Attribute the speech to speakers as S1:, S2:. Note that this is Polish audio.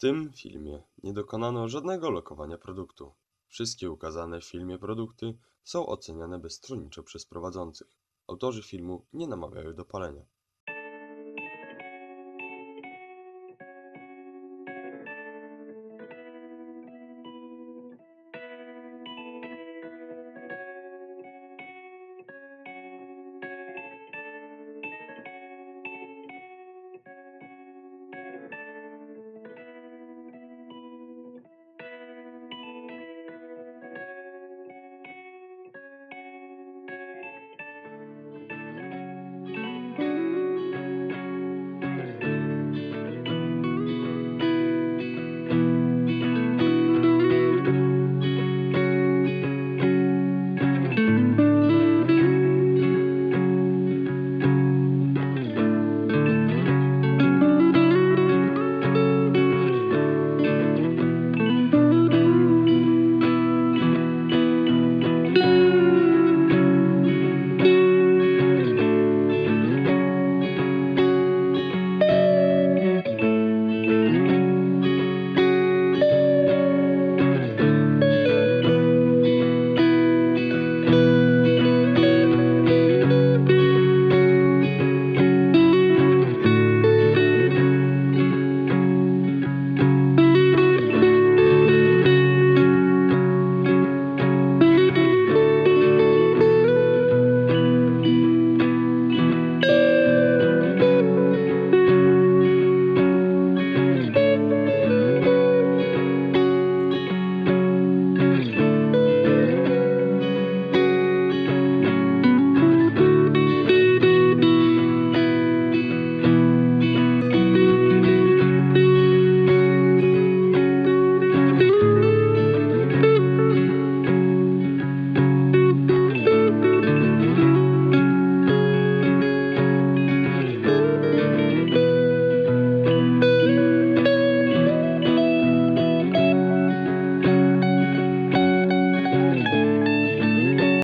S1: tym filmie nie dokonano żadnego lokowania produktu. Wszystkie ukazane w filmie produkty są oceniane bezstronniczo przez prowadzących. Autorzy filmu nie namawiają do palenia.